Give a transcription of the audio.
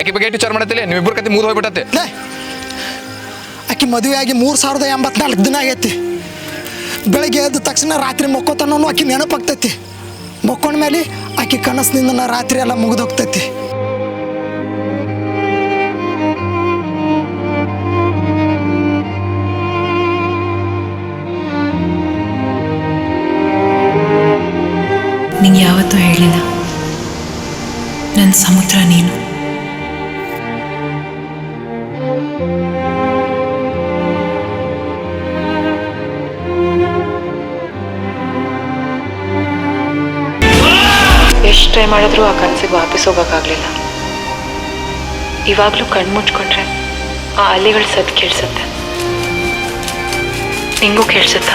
ಆಕೆ ಬಗ್ಗೆ ವಿಚಾರ ಮಾಡತ್ತಿಲ್ಲ ನೀವಿಬ್ಬರು ಕತೆ ಮೂರು ಹೋಗ್ಬಿಟ್ಟತ್ತೆ. ಲೇ ಆಕಿ ಮದುವೆ ಆಗಿ ಮೂರು ಸಾವಿರದ ಎಂಬತ್ನಾಲ್ಕು ದಿನ ಆಗೈತಿ. ಬೆಳಗ್ಗೆ ಎದ್ದ ತಕ್ಷಣ ರಾತ್ರಿ ಮಕ್ಕೋತನೂ ಆಕೆ ನೆನಪಾಗ್ತೈತಿ. ಮಕ್ಕೊಂಡ ಮೇಲೆ ಆಕೆ ಕನಸಿನಿಂದ ನಾ ರಾತ್ರಿ ಎಲ್ಲ ಮುಗಿದೋಗ್ತೈತಿ ನಿಂಗೆ ಯಾವತ್ತೂ ಹೇಳಿಲ್ಲ. ನನ್ನ ಸಮುದ್ರ ನೀನು. ಎಷ್ಟು ಟ್ರೈ ಮಾಡಿದ್ರೂ ಆ ಕನಸಿಗೆ ವಾಪಸ್ ಹೋಗೋಕ್ಕಾಗಲಿಲ್ಲ ಇವಾಗಲೂ ಕಣ್ಣು ಮುಚ್ಕೊಂಡ್ರೆ ಆ ಅಲೆಗಳು ಸದ್ ಕೇಳಿಸುತ್ತೆ. ನಿಂಗೂ ಕೇಳಿಸುತ್ತಾ?